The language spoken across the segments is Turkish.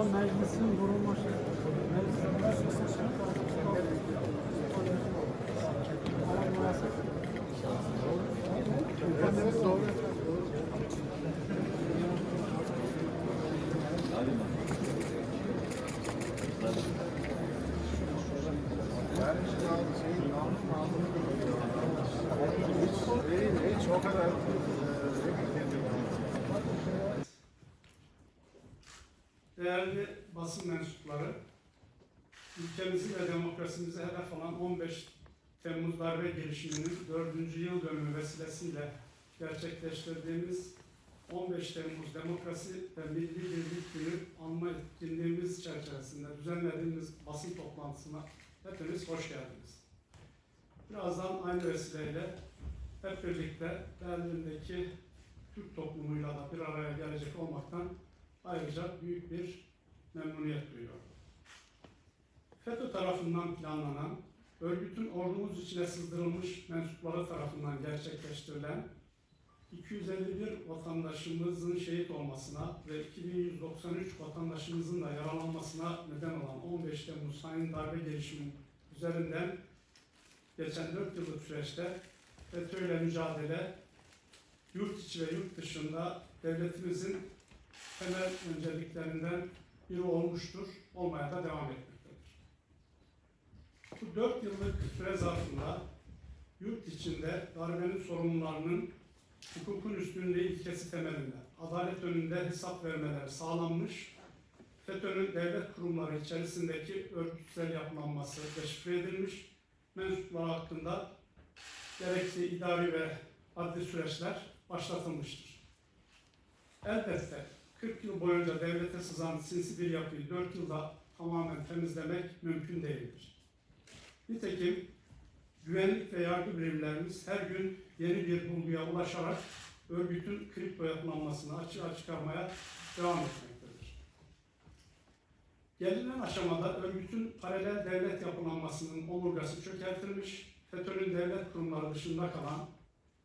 Ulusal Meclis'in kurulması. Değerli basın mensupları, ülkemizi ve demokrasimizi hedef alan 15 Temmuz darbe girişiminin 4. yıl dönümü vesilesiyle gerçekleştirdiğimiz 15 Temmuz Demokrasi ve Milli Birlik Günü anma etkinliğimiz çerçevesinde düzenlediğimiz basın toplantısına hepiniz hoş geldiniz. Birazdan aynı vesileyle hep birlikte Berlin'deki Türk toplumuyla da bir araya gelecek olmaktan ayrıca büyük bir memnuniyet duyuyorum. FETÖ tarafından planlanan, örgütün ordumuz içine sızdırılmış mensupları tarafından gerçekleştirilen 251 vatandaşımızın şehit olmasına ve 2193 vatandaşımızın da yaralanmasına neden olan 15 Temmuz hain darbe girişimi üzerinden geçen 4 yıllık süreçte FETÖ ile mücadele yurt içi ve yurt dışında devletimizin temel önceliklerinden biri olmuştur, olmaya da devam etmektedir. Bu dört yıllık süre zarfında yurt içinde darbenin sorumlularının hukukun üstünlüğü ilkesi temelinde adalet önünde hesap vermeleri sağlanmış, FETÖ'nün devlet kurumları içerisindeki örgütsel yapılanması deşifre edilmiş, mensupları hakkında gerekli idari ve adli süreçler başlatılmıştır. Elbette 40 yıl boyunca devlete sızan sinsi bir yapıyı 4 yılda tamamen temizlemek mümkün değildir. Nitekim güvenlik ve yargı birimlerimiz her gün yeni bir bulguya ulaşarak örgütün kripto yapılanmasını açığa çıkarmaya devam etmektedir. Gelinen aşamada örgütün paralel devlet yapılanmasının omurgası çökertilmiş, FETÖ'nün devlet kurumları dışında kalan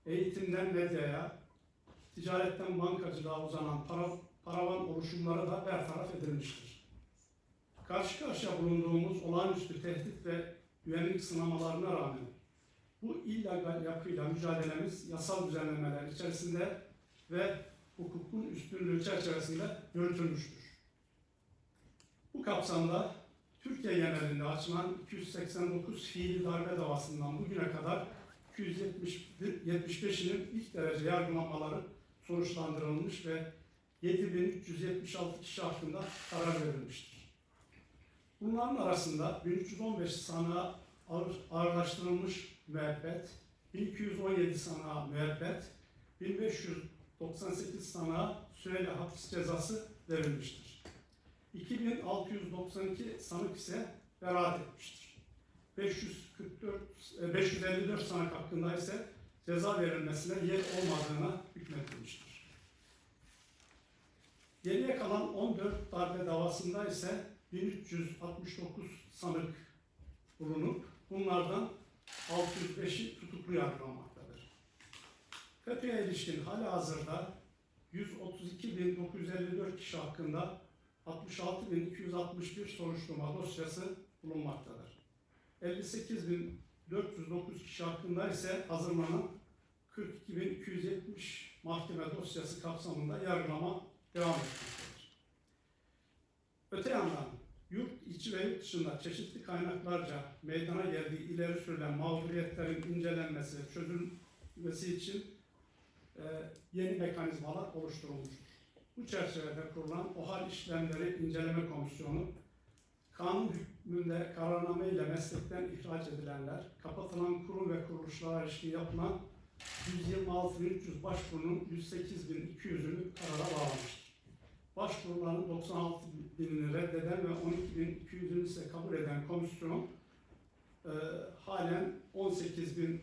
eğitimden medyaya, ticaretten bankacılığa uzanan para, oluşumları da bertaraf edilmiştir. Karşı karşıya bulunduğumuz olağanüstü tehdit ve güvenlik sınamalarına rağmen bu illegal yapıyla mücadelemiz yasal düzenlemeler içerisinde ve hukukun üstünlüğü çerçevesinde yürütülmüştür. Bu kapsamda Türkiye genelinde açılan 289 fiili darbe davasından bugüne kadar 275'inin ilk derece yargılamaları sonuçlandırılmış ve 7376 kişi hakkında karar verilmiştir. Bunların arasında 1315 sanığa ağır, ağırlaştırılmış müebbet, 1217 sanığa müebbet, 1598 sanığa süreli hapis cezası verilmiştir. 2692 sanık ise beraat etmiştir. 544, e, 554 sanık hakkında ise ceza verilmesine yer olmadığına hükmedilmiştir. Geriye kalan 14 darbe davasında ise 1369 sanık bulunup bunlardan 605'i tutuklu yargılanmaktadır. FETÖ'ye ilişkin hala hazırda 132.954 kişi hakkında 66.261 soruşturma dosyası bulunmaktadır. 58.409 kişi hakkında ise hazırlanan 42.270 mahkeme dosyası kapsamında yargılama devam etmektedir. Öte yandan yurt içi ve yurt dışında çeşitli kaynaklarca meydana geldiği ileri sürülen mağduriyetlerin incelenmesi, çözülmesi için e, yeni mekanizmalar oluşturulmuştur. Bu çerçevede kurulan OHAL işlemleri inceleme komisyonu, kanun hükmünde kararname ile meslekten ihraç edilenler, kapatılan kurum ve kuruluşlara ilişkin yapılan 126.300 başvurunun 108.200'ünü karara bağlamıştır. Başvuruların 96 binini reddeden ve 12.200'ünü ise kabul eden komisyon e, halen 18.100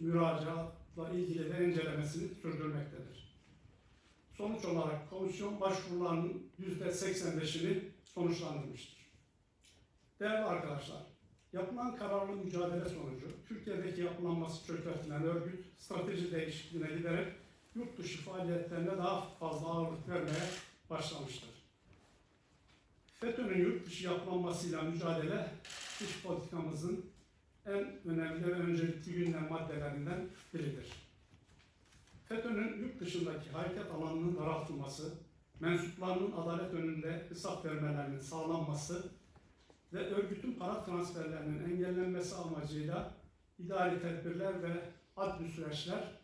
müracaatla ilgili de incelemesini sürdürmektedir. Sonuç olarak komisyon başvurularının %85'ini sonuçlandırmıştır. Değerli arkadaşlar, yapılan kararlı mücadele sonucu Türkiye'deki yapılanması çökertilen örgüt strateji değişikliğine giderek yurt dışı faaliyetlerine daha fazla ağırlık vermeye başlamıştır. FETÖ'nün yurt dışı yapılanmasıyla mücadele dış politikamızın en önemli ve öncelikli gündem maddelerinden biridir. FETÖ'nün yurt dışındaki hareket alanının daraltılması, mensuplarının adalet önünde hesap vermelerinin sağlanması ve örgütün para transferlerinin engellenmesi amacıyla idari tedbirler ve adli süreçler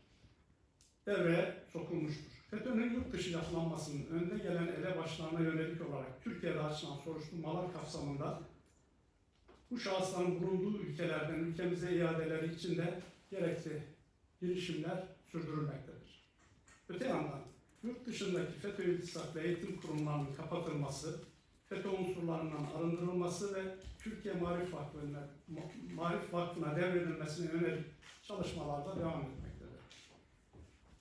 devreye sokulmuştur. FETÖ'nün yurt dışı yapılanmasının önde gelen elebaşlarına yönelik olarak Türkiye'de açılan soruşturmalar kapsamında bu şahısların bulunduğu ülkelerden ülkemize iadeleri için de gerekli girişimler sürdürülmektedir. Öte yandan yurt dışındaki FETÖ iltisaklı eğitim kurumlarının kapatılması, FETÖ unsurlarından arındırılması ve Türkiye Marif Vakfı'na, Marif Vakfı'na devredilmesine yönelik çalışmalarda devam etmektedir.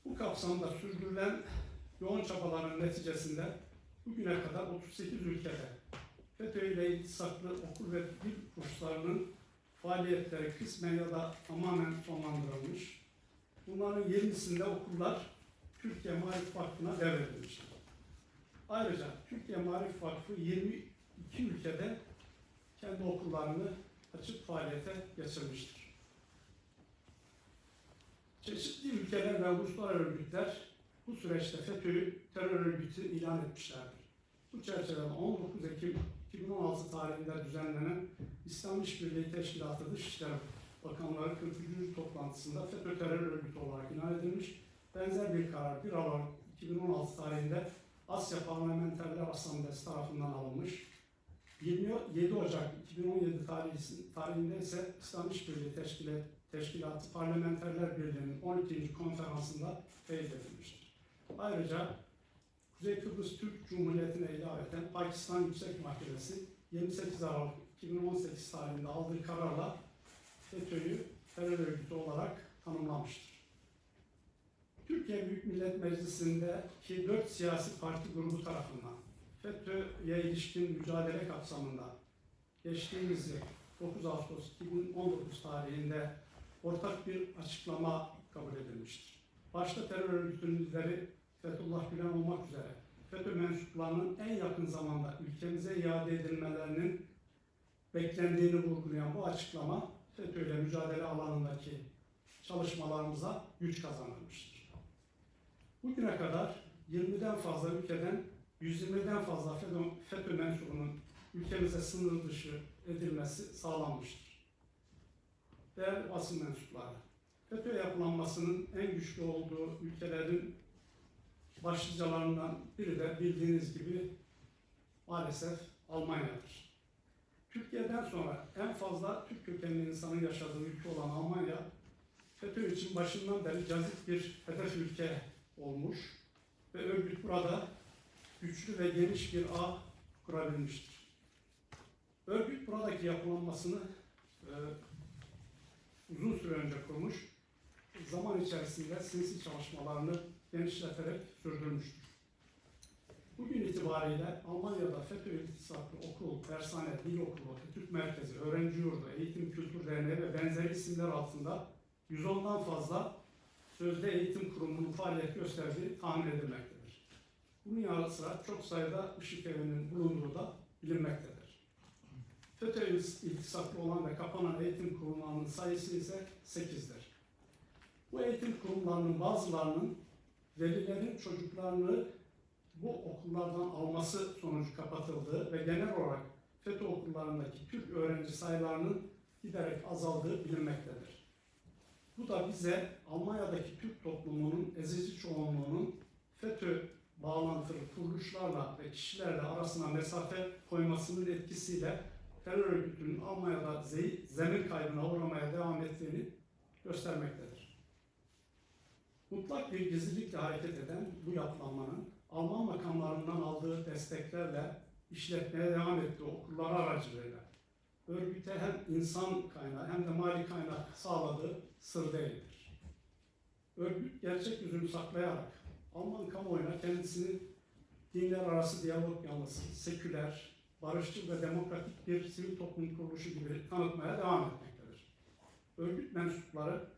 Bu kapsamda sürdürülen yoğun çabaların neticesinde bugüne kadar 38 ülkede FETÖ ile iltisaklı okul ve dil kurslarının faaliyetleri kısmen ya da tamamen sonlandırılmış. Bunların 20'sinde okullar Türkiye Marif Vakfı'na devredilmiştir. Ayrıca Türkiye Marif Vakfı 22 ülkede kendi okullarını açık faaliyete geçirmiştir. Çeşitli ülkeler ve uluslararası örgütler bu süreçte FETÖ'yü terör örgütü ilan etmişlerdir. Bu çerçevede 19 Ekim 2016 tarihinde düzenlenen İslam İşbirliği Teşkilatı Dışişleri Bakanları 43. toplantısında FETÖ terör örgütü olarak ilan edilmiş. Benzer bir karar 1 Aralık 2016 tarihinde Asya Parlamenterler Asamblesi tarafından alınmış. 27 Ocak 2017 tarihi- tarihinde ise İslam İşbirliği Teşkilatı, Teşkilatı Parlamenterler Birliği'nin 12. konferansında teyit edilmiştir. Ayrıca Kuzey Kıbrıs Türk Cumhuriyeti'ne ilaveten Pakistan Yüksek Mahkemesi 28 Aralık 2018 tarihinde aldığı kararla FETÖ'yü terör örgütü olarak tanımlamıştır. Türkiye Büyük Millet Meclisi'ndeki dört siyasi parti grubu tarafından FETÖ'ye ilişkin mücadele kapsamında geçtiğimiz yıl 9 Ağustos 2019 tarihinde ortak bir açıklama kabul edilmiştir. Başta terör örgütünün lideri Fethullah Gülen olmak üzere FETÖ mensuplarının en yakın zamanda ülkemize iade edilmelerinin beklendiğini vurgulayan bu açıklama FETÖ ile mücadele alanındaki çalışmalarımıza güç kazandırmıştır. Bugüne kadar 20'den fazla ülkeden 120'den fazla FETÖ, FETÖ mensubunun ülkemize sınır dışı edilmesi sağlanmıştır. Değerli basın mensupları, FETÖ yapılanmasının en güçlü olduğu ülkelerin başlıcalarından biri de bildiğiniz gibi maalesef Almanya'dır. Türkiye'den sonra en fazla Türk kökenli insanın yaşadığı ülke olan Almanya, FETÖ için başından beri cazip bir hedef ülke olmuş ve örgüt burada güçlü ve geniş bir ağ kurabilmiştir. Örgüt buradaki yapılanmasını e, uzun süre önce kurmuş, zaman içerisinde sinsi çalışmalarını genişleterek sürdürmüştür. Bugün itibariyle Almanya'da FETÖ iltisaklı okul, dershane, dil okulu, etüt merkezi, öğrenci yurdu, eğitim kültür derneği ve benzeri isimler altında 110'dan fazla sözde eğitim kurumunun faaliyet gösterdiği tahmin edilmektedir. Bunun yanı sıra çok sayıda ışık evinin bulunduğu da bilinmektedir. FETÖ iltisaklı olan ve kapanan eğitim kurumlarının sayısı ise 8'dir. Bu eğitim kurumlarının bazılarının velilerin çocuklarını bu okullardan alması sonucu kapatıldığı ve genel olarak FETÖ okullarındaki Türk öğrenci sayılarının giderek azaldığı bilinmektedir. Bu da bize Almanya'daki Türk toplumunun ezici çoğunluğunun FETÖ bağlantılı kuruluşlarla ve kişilerle arasına mesafe koymasının etkisiyle terör örgütünün Almanya'da ze- zemin kaybına uğramaya devam ettiğini göstermektedir. Mutlak bir gizlilikle hareket eden bu yapılanmanın Alman makamlarından aldığı desteklerle işletmeye devam ettiği okullar aracılığıyla örgüte hem insan kaynağı hem de mali kaynak sağladığı sır değildir. Örgüt gerçek yüzünü saklayarak Alman kamuoyuna kendisini dinler arası diyalog yanlısı, seküler, barışçıl ve demokratik bir sivil toplum kuruluşu gibi tanıtmaya devam etmektedir. Örgüt mensupları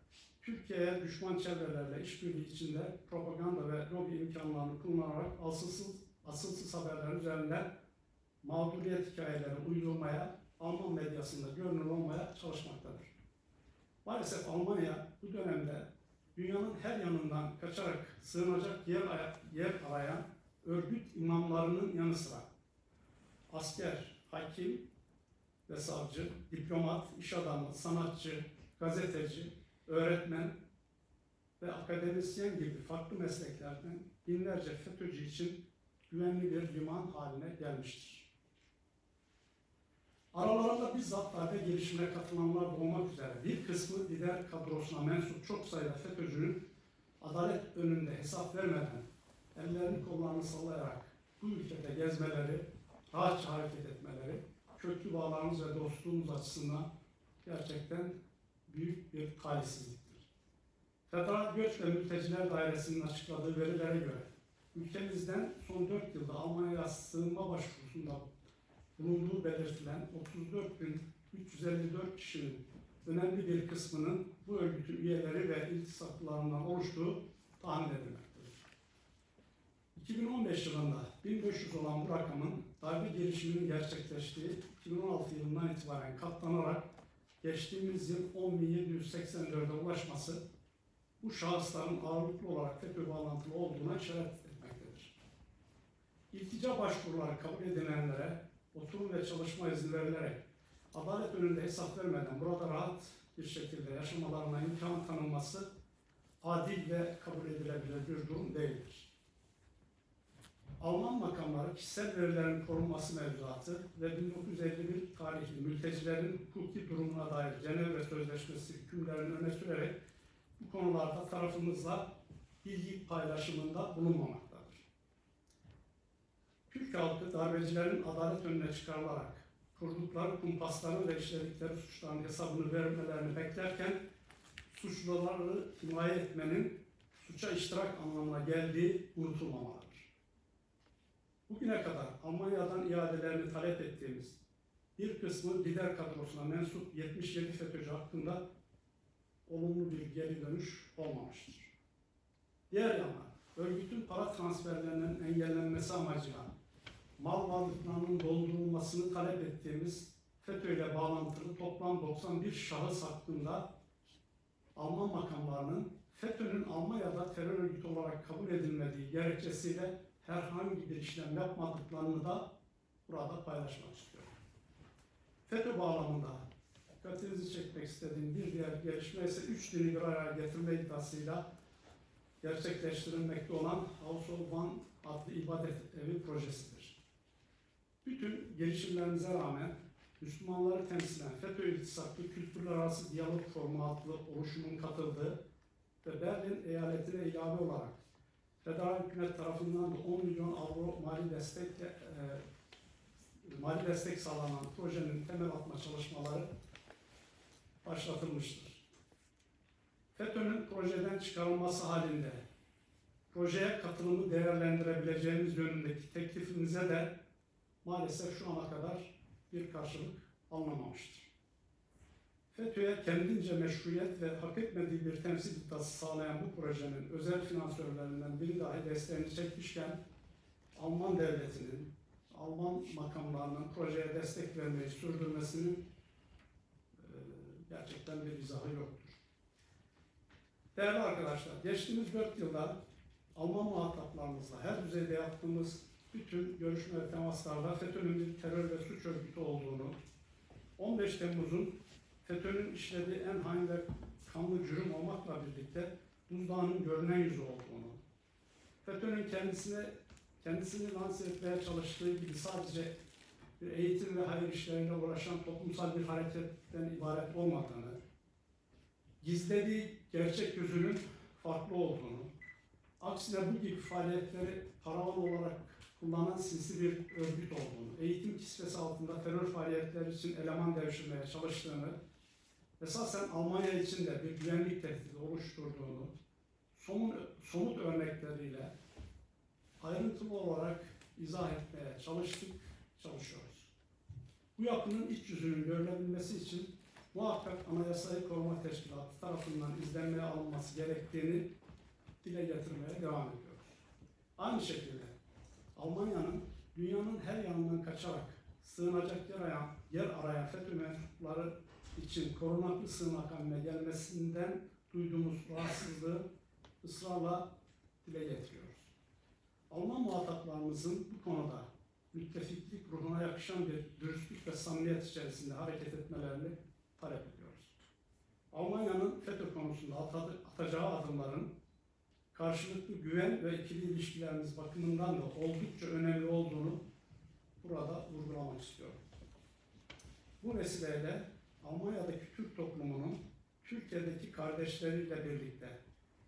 Türkiye'ye düşman çevrelerle işbirliği içinde propaganda ve lobi imkanlarını kullanarak asılsız, asılsız haberler üzerinden mağduriyet hikayeleri uydurmaya, Alman medyasında görünür olmaya çalışmaktadır. Maalesef Almanya bu dönemde dünyanın her yanından kaçarak sığınacak yer, yer arayan örgüt imamlarının yanı sıra asker, hakim ve savcı, diplomat, iş adamı, sanatçı, gazeteci, öğretmen ve akademisyen gibi farklı mesleklerden binlerce FETÖ'cü için güvenli bir liman haline gelmiştir. Aralarında bizzat darbe girişimine katılanlar da olmak üzere bir kısmı lider kadrosuna mensup çok sayıda FETÖ'cünün adalet önünde hesap vermeden ellerini kollarını sallayarak bu ülkede gezmeleri, rahatça hareket etmeleri, köklü bağlarımız ve dostluğumuz açısından gerçekten büyük bir talihsizliktir. Federal Göç ve Mülteciler Dairesi'nin açıkladığı verilere göre ülkemizden son 4 yılda Almanya'ya sığınma başvurusunda bulunduğu belirtilen 34.354 kişinin önemli bir kısmının bu örgütün üyeleri ve iltisaklarından oluştuğu tahmin edilmektedir. 2015 yılında 1500 olan bu rakamın darbe girişiminin gerçekleştiği 2016 yılından itibaren katlanarak geçtiğimiz yıl 10.784'e ulaşması bu şahısların ağırlıklı olarak FETÖ bağlantılı olduğuna işaret etmektedir. İltica başvuruları kabul edilenlere oturum ve çalışma izni verilerek adalet önünde hesap vermeden burada rahat bir şekilde yaşamalarına imkan tanınması adil ve kabul edilebilir bir durum değildir. Alman makamları kişisel verilerin korunması mevzuatı ve 1951 tarihli mültecilerin hukuki durumuna dair Cenevre Sözleşmesi hükümlerini öne sürerek bu konularda tarafımızla bilgi paylaşımında bulunmamaktadır. Türk halkı darbecilerin adalet önüne çıkarılarak kurdukları kumpasların ve işledikleri suçların hesabını vermelerini beklerken suçluları himaye etmenin suça iştirak anlamına geldiği unutulmamalıdır. Bugüne kadar Almanya'dan iadelerini talep ettiğimiz bir kısmı lider kadrosuna mensup 77 FETÖ'cü hakkında olumlu bir geri dönüş olmamıştır. Diğer yana örgütün para transferlerinin engellenmesi amacıyla mal varlıklarının doldurulmasını talep ettiğimiz FETÖ ile bağlantılı toplam 91 şahıs hakkında Alman makamlarının FETÖ'nün Almanya'da terör örgütü olarak kabul edilmediği gerekçesiyle herhangi bir işlem yapmadıklarını da burada paylaşmak istiyorum. FETÖ bağlamında dikkatinizi çekmek istediğim bir diğer gelişme ise üç dini bir araya getirme iddiasıyla gerçekleştirilmekte olan House of One adlı ibadet evi projesidir. Bütün girişimlerimize rağmen Müslümanları temsilen FETÖ iltisaklı kültürler arası diyalog formu adlı oluşumun katıldığı ve Berlin eyaletine ilave olarak federal hükümet tarafından da 10 milyon avro mali destekle e, mali destek sağlanan projenin temel atma çalışmaları başlatılmıştır. FETÖ'nün projeden çıkarılması halinde projeye katılımı değerlendirebileceğimiz yönündeki teklifimize de maalesef şu ana kadar bir karşılık alınamamıştır. FETÖ'ye kendince meşruiyet ve hak etmediği bir temsil iddiası sağlayan bu projenin özel finansörlerinden biri dahi desteğini çekmişken Alman devletinin, Alman makamlarının projeye destek vermeyi sürdürmesinin e, gerçekten bir izahı yoktur. Değerli arkadaşlar, geçtiğimiz 4 yılda Alman muhataplarımızla her düzeyde yaptığımız bütün görüşme ve temaslarda FETÖ'nün bir terör ve suç örgütü olduğunu, 15 Temmuz'un FETÖ'nün işlediği en hain ve kanlı cürüm olmakla birlikte buzdağının görünen yüzü olduğunu, FETÖ'nün kendisine kendisini lanse etmeye çalıştığı gibi sadece bir eğitim ve hayır işleriyle uğraşan toplumsal bir hareketten ibaret olmadığını, gizlediği gerçek yüzünün farklı olduğunu, aksine bu gibi faaliyetleri paravan olarak kullanan sinsi bir örgüt olduğunu, eğitim kisvesi altında terör faaliyetleri için eleman devşirmeye çalıştığını, esasen Almanya için de bir güvenlik tehdidi oluşturduğunu, somut, somut örnekleriyle ayrıntılı olarak izah etmeye çalıştık, çalışıyoruz. Bu yapının iç yüzünün görülebilmesi için muhakkak Anayasayı Koruma Teşkilatı tarafından izlenmeye alınması gerektiğini dile getirmeye devam ediyoruz. Aynı şekilde Almanya'nın dünyanın her yanından kaçarak sığınacak yer arayan, yer arayan FETÖ mensupları için korunaklı sığınak gelmesinden duyduğumuz rahatsızlığı ısrarla dile getiriyoruz. Alman muhataplarımızın bu konuda müttefiklik ruhuna yakışan bir dürüstlük ve samimiyet içerisinde hareket etmelerini talep ediyoruz. Almanya'nın FETÖ konusunda atacağı adımların karşılıklı güven ve ikili ilişkilerimiz bakımından da oldukça önemli olduğunu burada vurgulamak istiyorum. Bu vesileyle Almanya'daki Türk toplumunun Türkiye'deki kardeşleriyle birlikte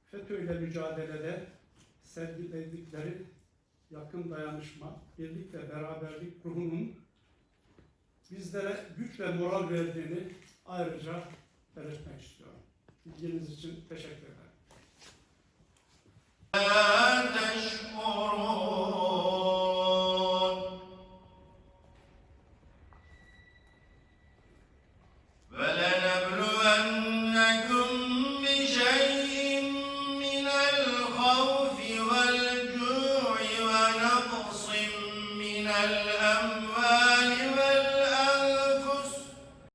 FETÖ ile mücadelede sergiledikleri yakın dayanışma, birlik ve beraberlik ruhunun bizlere güç ve moral verdiğini ayrıca belirtmek istiyorum. İlginiz için teşekkür ederim.